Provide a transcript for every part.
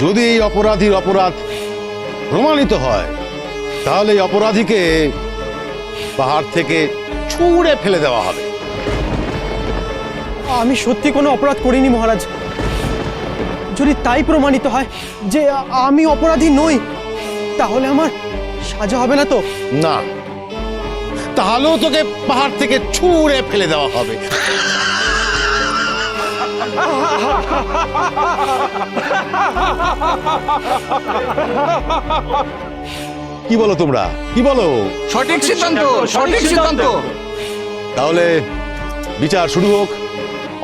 যদি এই অপরাধীর অপরাধ প্রমাণিত হয় তাহলে এই অপরাধীকে পাহাড় থেকে ছুঁড়ে ফেলে দেওয়া হবে। আমি সত্যি কোনো অপরাধ করিনি মহারাজ। যদি তাই প্রমাণিত হয় যে আমি অপরাধী নই তাহলে আমার সাজা হবে না তো? না। তাহলেও তোকে পাহাড় থেকে ছুঁড়ে ফেলে দেওয়া হবে। কি বলো তোমরা? কি বলো? সঠিক সিদ্ধান্ত সঠিক সিদ্ধান্ত। তাহলে বিচার শুরু হোক।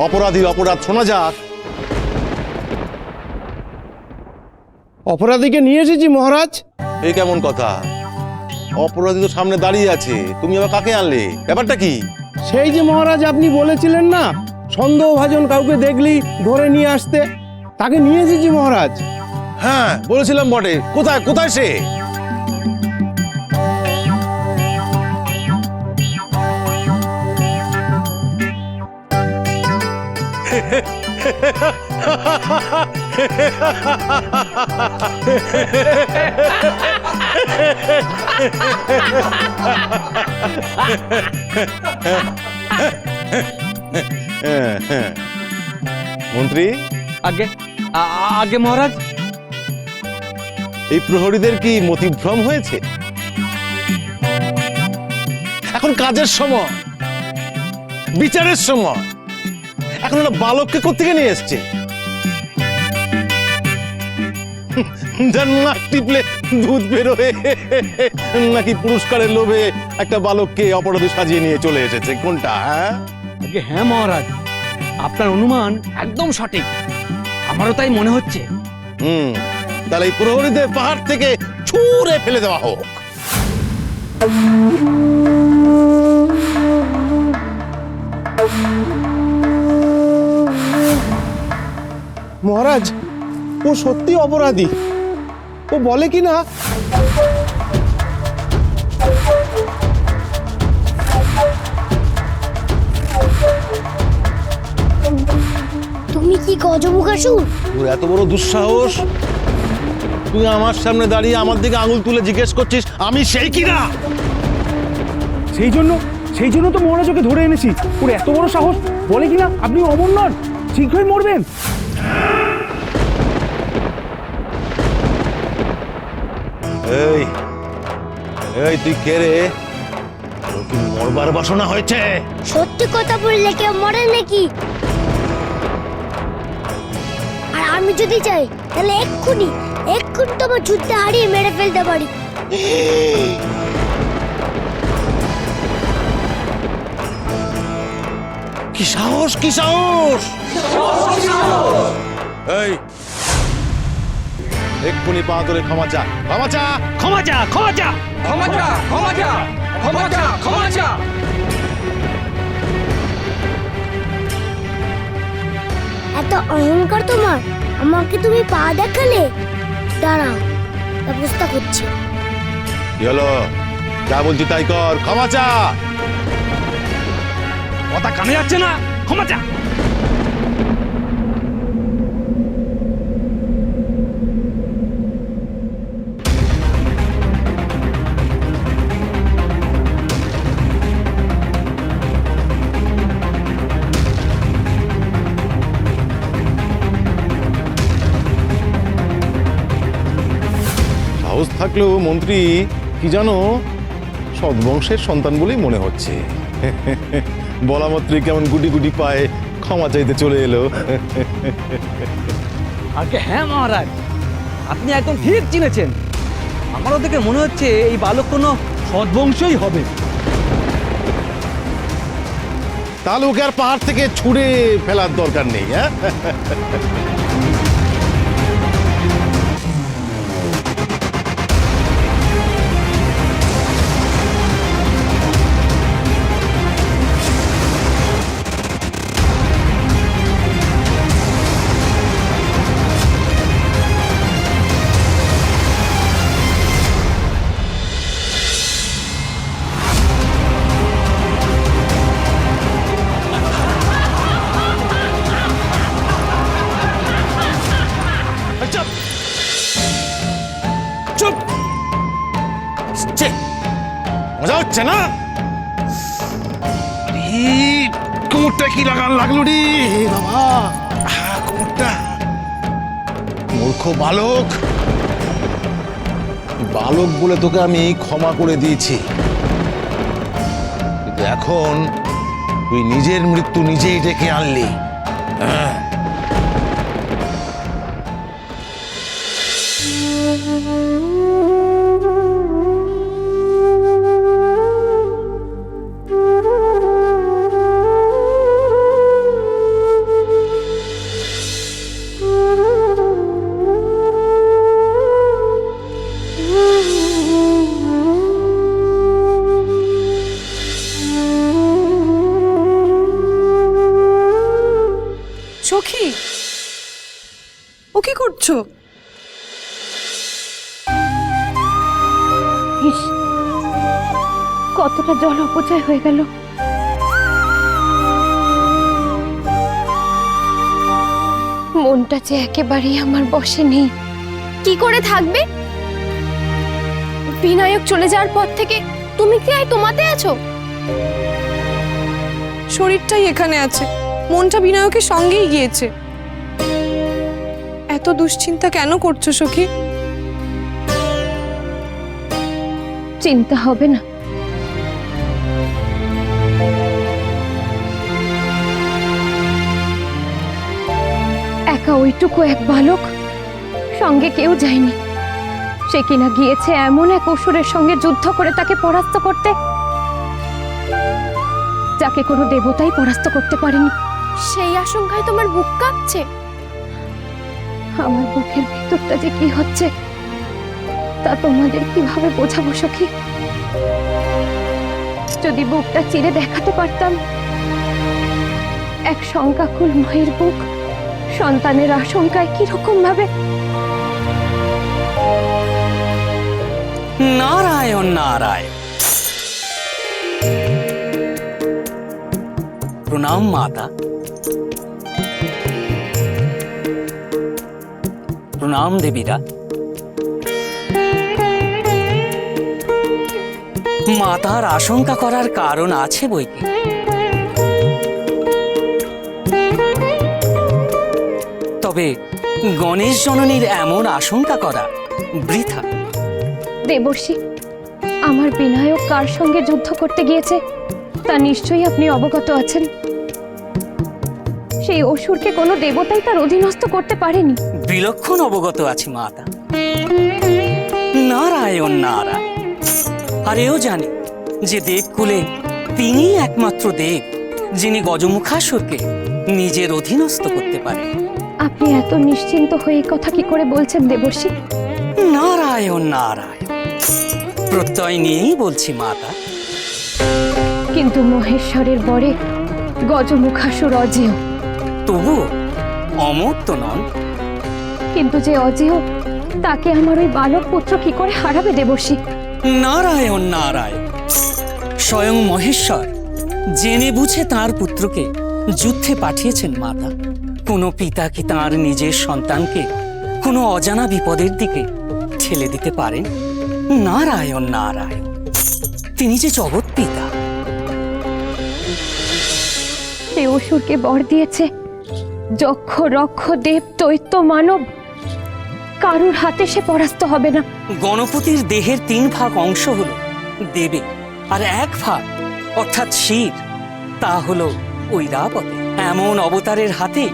অপরাধীর অপরাধ শোনা যাক। অপরাধীকে নিয়ে এসেছি মহারাজ। এই কেমন কথা? অপরাধী তো সামনে দাঁড়িয়ে আছে। তুমি আবার কাকে আনলে? ব্যাপারটা কি? সেই যে মহারাজ আপনি বলেছিলেন না সন্দেহভাজন কাউকে দেখলি ধরে নিয়ে আসতে। তাকে নিয়ে এসেছি মহারাজ। হ্যাঁ বলেছিলাম বটে। কোথায় কোথায় সে। মন্ত্রী? আগে আ- আ- আগে মহারাজ। এই প্রহরীদের কি মতিভ্রম হয়েছে? এখন কাজের সময় বিচারের সময়। এখন একটা বালককে কোথেকে নিয়ে এসছে? যার নাক টিপলে দুধ বেরোয় নাকি পুরস্কারের লোভে একটা বালককে অপরাধী সাজিয়ে নিয়ে চলে এসেছে? কোনটা হ্যাঁ? হ্যাঁ মহারাজ। আপনার অনুমান একদম সঠিক। আমারও তাই মনে হচ্ছে। হুম তাহলে এই প্রহরীদের পাহাড় থেকে ছুঁড়ে ফেলে দেওয়া হোক। মহারাজ ও সত্যি অপরাধী। ও বলে কি না কি গজমুখাসুর তোর এত বড় দুঃসাহস। তুই আমার সামনে দাঁড়িয়ে আমার দিকে আঙুল তুলে জিজ্ঞেস করছিস আমি সেই কিনা? সেই জন্য সেই জন্য তো মহারাজ ওকে ধরে এনেছি। ওর এত বড় সাহস বলে কি না আপনি অমর নন শীঘ্রই মরবেন। এই এই তুই কে রে? তোর কি মরবার বাসনা হয়েছে? সত্যি কথা বললে কেউ মরে নাকি? আমি যদি চাই তাহলে এক্ষুনি এক্ষুনি তোমার যুদ্ধে হারিয়ে মেরে ফেলতে পারি। কি সাহস কি সাহস? এই এক্ষুনি পা ধরে ক্ষমা চা ক্ষমা চা। ক্ষমা চা ক্ষমা চা। ক্ষমা চা ক্ষমা চা ক্ষমা চা ক্ষমা চা। এত অহংকার তোমার? আমাকে তুমি পা দেখালে? দাঁড়াও ব্যবস্থা করছি। হলো? যা বলছি তাই কর ক্ষমা চা। কথা কানে যাচ্ছে না ক্ষমা চা। থাকলেও মন্ত্রী কি জানো? সদ্বংশের সন্তান বলেই মনে হচ্ছে। বলা মাত্রই কেমন গুটি গুটি পায়ে ক্ষমা চাইতে চলে এলো। আগে হ্যাঁ মহারাজ আপনি একদম ঠিক চিনেছেন। আমারও দেখে মনে হচ্ছে এই বালক কোনো সদ্বংশই হবে। তাহলে ওকে আর পাহাড় থেকে ছুঁড়ে ফেলার দরকার নেই হ্যাঁ? হচ্ছে না? কোমরটা কি লাগান লাগল রে? বাবা। কোমরটা। মূর্খ বালক। বালক বলে তোকে আমি ক্ষমা করে দিয়েছি। এখন তুই নিজের মৃত্যু নিজেই ডেকে আনলি। হ্যাঁ। করছ? ইস কতটা জল অপচয় হয়ে গেল। মনটা যে একেবারেই আমার বসে নেই। কি করে থাকবে? বিনায়ক চলে যাওয়ার পর থেকে তুমি কি আর তোমাতে আছো? শরীরটাই এখানে আছে। মনটা বিনায়কের সঙ্গেই গিয়েছে। এত দুশ্চিন্তা কেন করছ সখী? চিন্তা হবে না। একা ওইটুকু এক বালক সঙ্গে কেউ যায়নি। সে কিনা গিয়েছে এমন এক অসুরের সঙ্গে যুদ্ধ করে তাকে পরাস্ত করতে যাকে কোনো দেবতাই পরাস্ত করতে পারেনি। সেই আশঙ্কায় তোমার বুক কাঁপছে? আমার বুকের ভেতরটা যে কি হচ্ছে, তা তোমাদের কীভাবে বোঝাবো, সখী? যদি বুকটা চিরে দেখাতে পারতাম, এক শঙ্কাকুল মায়ের বুক সন্তানের আশঙ্কায় কীরকম ভাবে? নারায়ণ নারায়ণ প্রণাম, মাতা। প্রণাম দেবীরা মাতার আশঙ্কা করার কারণ আছে বই কি? তবে গণেশ জননীর এমন আশঙ্কা করা বৃথা। দেবর্ষি, আমার বিনায়ক কার সঙ্গে যুদ্ধ করতে গিয়েছে, তা নিশ্চয়ই আপনি অবগত আছেন। সেই অসুরকে কোনো দেবতাই তার অধীনস্থ করতে পারেনি। বিলক্ষণ অবগত আছি মাতা। নারায়ণ নারায়ণ। আর এও জানে যে দেবকুলে তিনিই একমাত্র দেব যিনি গজমুখাসুরকে নিজের অধীনস্থ করতে পারেন। আপনি এত নিশ্চিন্ত হয়ে কথা কি করে বলছেন দেবর্ষি? নারায়ণ নারায়ণ। প্রত্যয় নিয়েই বলছি মাতা। কিন্তু মহেশ্বরের বরে গজমুখাসুর অজেয়। তবুও অমর তো নন। কিন্তু যে অজেয় তাকে আমার ওই বালক পুত্র কি করে হারাবে দেবর্ষি? নারায়ণ নারায়ণ। স্বয়ং মহেশ্বর জেনে বুঝে তার পুত্রকে যুদ্ধে পাঠিয়েছেন মাতা। কোনো পিতা কি তার নিজের সন্তানকে কোনো অজানা বিপদের দিকে ঠেলে দিতে পারেন? নারায়ণ নারায়ণ। তিনি যে জগৎ পিতা। সে অসুরকে বর দিয়েছে যক্ষ রক্ষ দেব দৈত্য মানব। কারুর হাতে সে পরাস্ত হবে না। গণপতির দেহের তিন ভাগ অংশ হলো দেবে আর এক ভাগ অর্থাৎ শির তা হলো ঐরাবতে। এমন অবতারের হাতে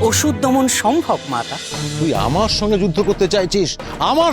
ওষুধ দমন সম্ভব মাতা। তুই আমার সঙ্গে যুদ্ধ করতে চাইছিস? আমার